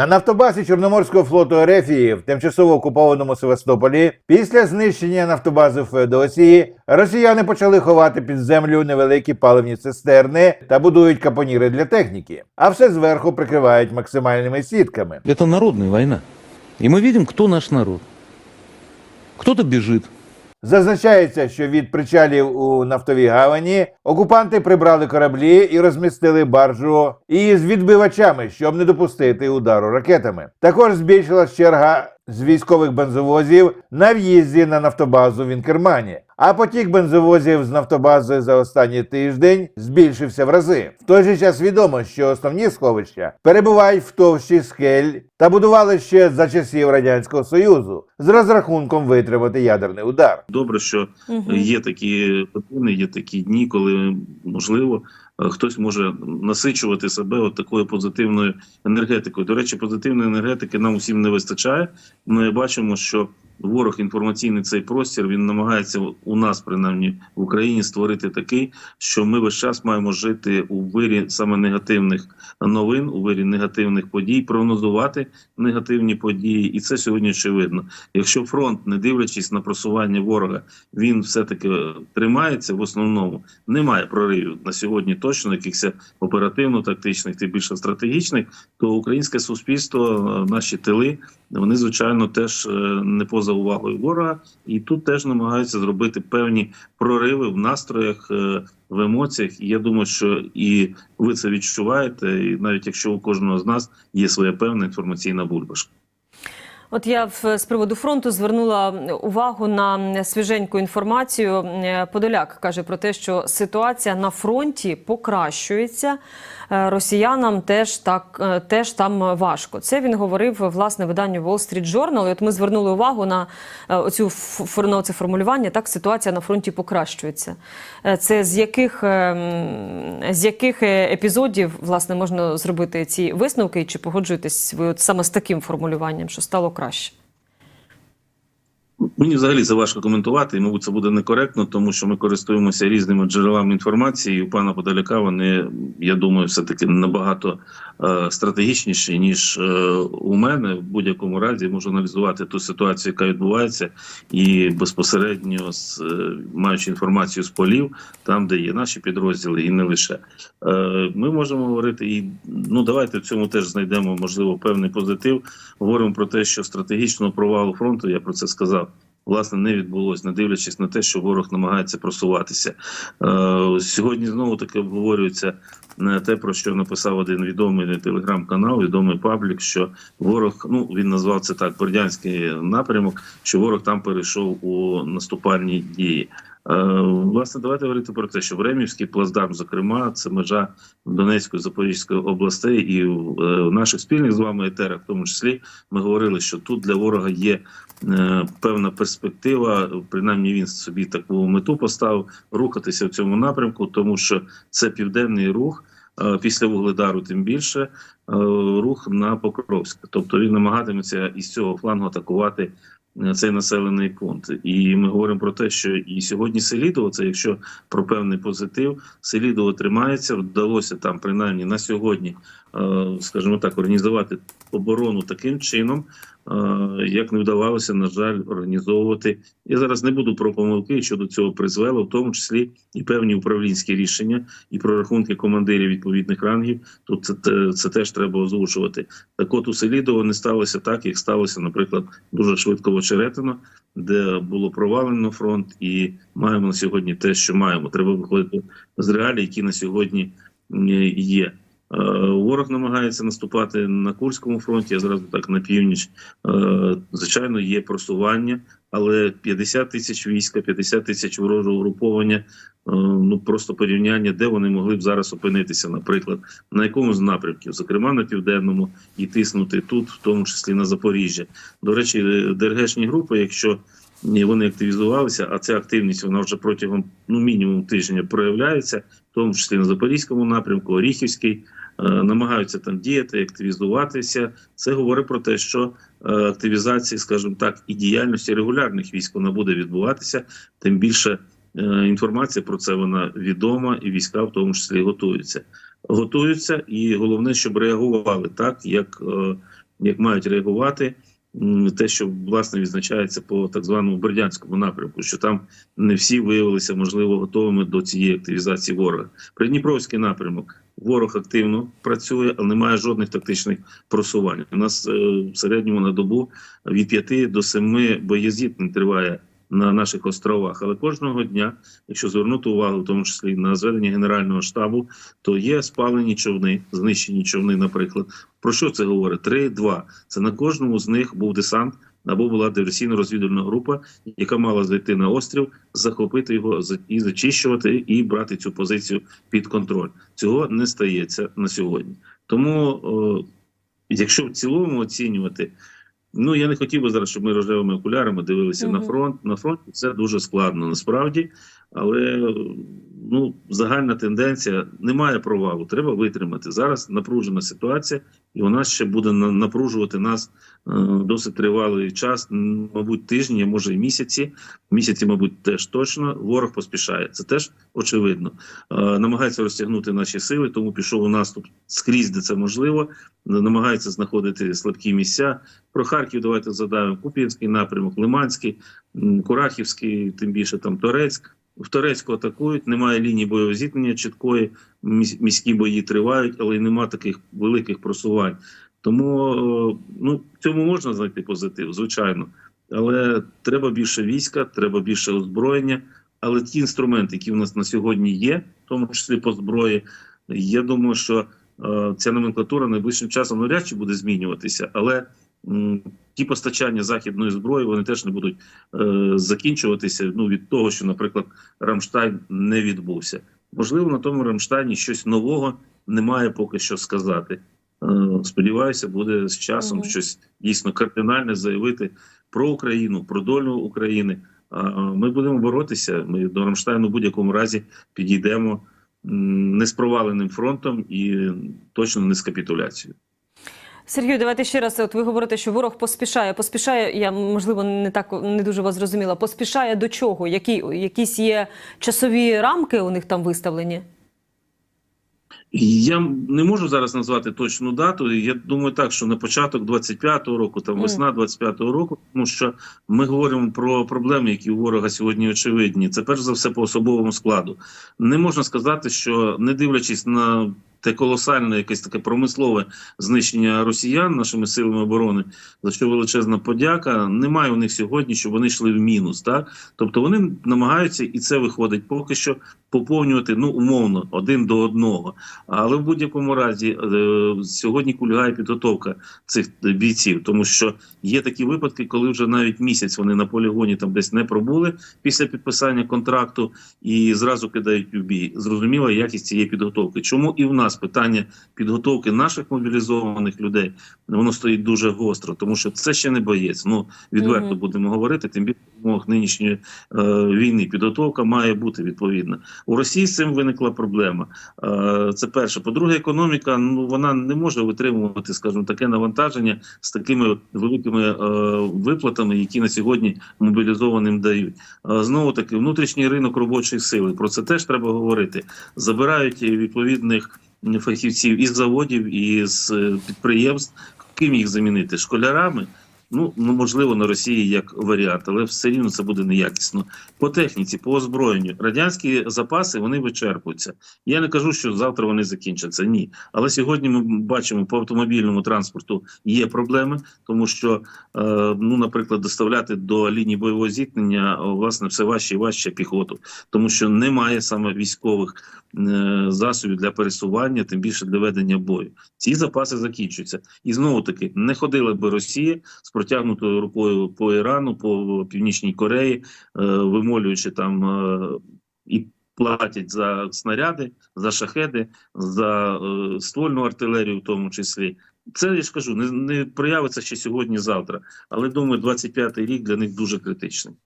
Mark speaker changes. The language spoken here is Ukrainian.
Speaker 1: На нафтобазі Чорноморського флоту Ерефії в тимчасово окупованому Севастополі після знищення нафтобази Феодосії росіяни почали ховати під землю невеликі паливні цистерни та будують капоніри для техніки, а все зверху прикривають максимальними сітками.
Speaker 2: Это народная война. И мы видим, кто наш народ. Кто-то бежит,
Speaker 1: Зазначається, що від причалів у нафтовій гавані окупанти прибрали кораблі і розмістили баржу із відбивачами, щоб не допустити удару ракетами. Також збільшилась черга з військових бензовозів на в'їзді на нафтобазу в Інкермані. А потік бензовозів з нафтобази за останній тиждень збільшився в рази. В той же час відомо, що основні сховища перебувають в товщі скель та будували ще за часів радянського союзу з розрахунком витримати ядерний удар.
Speaker 3: Добре, що
Speaker 4: Мгм.
Speaker 3: є такі години, є такі дні, коли можливо хтось може насичувати себе от такою позитивною енергетикою. До речі, позитивної енергетики нам усім не вистачає. Ми бачимо, що ворог інформаційний цей простір він намагається у нас, принаймні в Україні, створити такий, що ми весь час маємо жити у вирі саме негативних новин, у вирі негативних подій, прогнозувати негативні події, і це сьогодні очевидно. Якщо фронт, не дивлячись на просування ворога, він все-таки е, тримається в основному, немає проривів на сьогодні точно якихось оперативно-тактичних, тим більше стратегічних, то українське суспільство, наші тили, вони звичайно теж е, не поза увагою ворога, і тут теж намагаються зробити певні прориви в настроях. е, В емоціях, і я думаю, що і ви це відчуваєте, і навіть якщо у кожного з нас є своя певна інформаційна бульбашка.
Speaker 4: От я в- з приводу фронту звернула увагу на свіженьку інформацію. Е, Подоляк каже про те, що ситуація на фронті покращується. Е, Росіянам теж так е, теж там важко. Це він говорив власне виданню Wall Street Journal. І от ми звернули увагу на оцю на це формулювання. Так ситуація на фронті покращується. Це з яких е, з яких епізодів власне можна зробити ці висновки? Чи погоджуєтесь ви от саме з таким формулюванням, що стало краще? proś.
Speaker 3: Мені взагалі це важко коментувати, і мабуть, це буде некоректно, тому що ми користуємося різними джерелами інформації. І у пана Подаляка вони, я думаю, все таки набагато е, стратегічніші ніж е, у мене. В будь-якому разі можу аналізувати ту ситуацію, яка відбувається, і безпосередньо з е, маючи інформацію з полів, там де є наші підрозділи, і не лише е, ми можемо говорити. І ну давайте в цьому теж знайдемо можливо певний позитив. Говоримо про те, що стратегічного провалу фронту, я про це сказав. Власне, не відбулось, не дивлячись на те, що ворог намагається просуватися. Е, сьогодні знову таки обговорюється е, те, про що написав один відомий телеграм-канал, відомий паблік, що ворог, ну він назвав це так, Бердянський напрямок, що ворог там перейшов у наступальні дії. Е, Власне, давайте говорити про те, що Времівський плацдарм, зокрема, це межа Донецької Запорізької областей, і в е, наших спільних з вами етерах, в тому числі, ми говорили, що тут для ворога є е, певна перспектива. Принаймні він собі таку мету поставив рухатися в цьому напрямку, тому що це південний рух. Після вугледару, тим більше рух на Покровське. Тобто він намагатиметься із цього флангу атакувати цей населений пункт. І ми говоримо про те, що і сьогодні Селідово, це якщо про певний позитив, Селідово тримається. Вдалося там, принаймні на сьогодні, е, скажімо так, організувати оборону таким чином, як не вдавалося, на жаль, організовувати. Я зараз не буду про помилки, що до цього призвело, в тому числі і певні управлінські рішення, і прорахунки командирів відповідних рангів. Тут це, те- це теж треба озвучувати. Так от у Селідово не сталося так, як сталося, наприклад, дуже швидко в Очеретино, де було провалено фронт, і маємо на сьогодні те, що маємо. Треба виходити з реалій, які на сьогодні є. Е, Ворог намагається наступати на Курському фронті, а зразу так на північ. Е, Звичайно, є просування, але 50 тисяч війська, 50 тисяч ворожого угруповання. е, Ну просто порівняння, де вони могли б зараз опинитися, наприклад, на якому з напрямків, зокрема на південному, і тиснути тут, в тому числі на Запоріжжя. До речі, ДРГшні групи, якщо вони активізувалися, а ця активність вона вже протягом ну мінімум тижня проявляється, в тому числі на Запорізькому напрямку, Оріхівський, намагаються там діяти, активізуватися. Це говорить про те, що е, активізації, скажімо так, і діяльності регулярних військ вона буде відбуватися. Тим більше е, інформація про це вона відома, і війська в тому числі готуються. Готуються, і головне, щоб реагували так, як. е, як мають реагувати. Те, що власне відзначається по так званому Бердянському напрямку, що там не всі виявилися можливо готовими до цієї активізації ворога. Придніпровський напрямок ворог активно працює, але немає жодних тактичних просувань. У нас е, в середньому на добу від 5 до 7 боєзіткнень триває на наших островах. Але кожного дня, якщо звернути увагу, в тому числі на зведення генерального штабу, то є спалені човни, знищені човни, наприклад. Про що це говорить? Три-два. Це на кожному з них був десант або була диверсійно-розвідувальна група, яка мала зайти на острів, захопити його і зачищувати, і брати цю позицію під контроль. Цього не стається на сьогодні. Тому, якщо в цілому оцінювати, ну я не хотів би зараз, щоб ми рожевими окулярами дивилися на фронт. На фронті це дуже складно насправді, але ну загальна тенденція немає провалу. Треба витримати. Зараз напружена ситуація, і вона ще буде напружувати нас е, досить тривалий час, мабуть, тижні, може і місяці. Місяці, мабуть, теж точно. Ворог поспішає. Це теж очевидно. Е, намагається розтягнути наші сили, тому пішов у наступ скрізь, де це можливо. Намагається знаходити слабкі місця. Про Харків давайте задаємо Куп'янський напрямок, Лиманський, Курахівський, тим більше там Торецьк. В Торецьку атакують, немає лінії бойового зіткнення чіткої, міські бої тривають, але й нема таких великих просувань. Тому е, ну, цьому можна знайти позитив, звичайно. Але треба більше війська, треба більше озброєння. Але ті інструменти, які в нас на сьогодні є, в тому числі по зброї, я думаю, що е, ця номенклатура найближчим часом навряд чи буде змінюватися, але ті постачання західної зброї вони теж не будуть е, закінчуватися. Ну від того, що, наприклад, Рамштайн не відбувся. Можливо, на тому Рамштайні щось нового немає поки що сказати. Е, Сподіваюся, буде з часом
Speaker 4: Мгм.
Speaker 3: щось дійсно кардинальне заявити про Україну, про долю України. Ми будемо боротися. Ми до Рамштайну в будь-якому разі підійдемо не з проваленим фронтом і точно не з капітуляцією.
Speaker 4: Сергію, давайте ще раз. От ви говорите, що ворог поспішає. Поспішає. Я можливо не так не дуже вас зрозуміла. Поспішає до чого? Які якісь є часові рамки у них там виставлені?
Speaker 3: Я не можу зараз назвати точну дату. Я думаю, так що на початок 25-го року, там весна 25-го року, тому що ми говоримо про проблеми, які у ворога сьогодні очевидні. Це перш за все по особовому складу. Не можна сказати, що не дивлячись на те колосальне, якесь таке промислове знищення росіян нашими силами оборони, за що величезна подяка. Немає у них сьогодні, щоб вони йшли в мінус. Так, тобто вони намагаються, і це виходить поки що поповнювати ну умовно один до одного. Але в будь-якому разі е, сьогодні кульгає підготовка цих бійців, тому що є такі випадки, коли вже навіть місяць вони на полігоні там десь не пробули після підписання контракту і зразу кидають у бій. Зрозуміла якість цієї підготовки. Чому і в нас питання підготовки наших мобілізованих людей воно стоїть дуже гостро, тому що це ще не боєць. Ну відверто
Speaker 4: Мгм.
Speaker 3: будемо говорити. Тим більше умовах нинішньої е, війни підготовка має бути відповідна. У Росії з цим виникла проблема. Е, Це перше. По-друге, економіка ну вона не може витримувати, скажімо, таке навантаження з такими великими е, виплатами, які на сьогодні мобілізованим дають. Е, Знову таки, внутрішній ринок робочої сили. Про це теж треба говорити. Забирають відповідних фахівців із заводів, і з е, підприємств. Ким їх замінити? Школярами? Ну, ну можливо, на Росії як варіант, але все рівно це буде неякісно. По техніці, по озброєнню, радянські запаси вони вичерпуються. Я не кажу, що завтра вони закінчаться. Ні. Але сьогодні ми бачимо по автомобільному транспорту є проблеми, тому що, е, ну, наприклад, доставляти до лінії бойового зіткнення власне все важче і важче піхоту, тому що немає саме військових е, засобів для пересування, тим більше для ведення бою. Ці запаси закінчуються. І знову таки не ходила би Росія з протягнутою рукою по Ірану, по Північній Кореї, е, вимолюючи там е, і платять за снаряди, за шахеди, за е, ствольну артилерію, в тому числі. Це я ж кажу, не, не проявиться ще сьогодні-завтра. Але думаю, 25-й рік для них дуже критичний.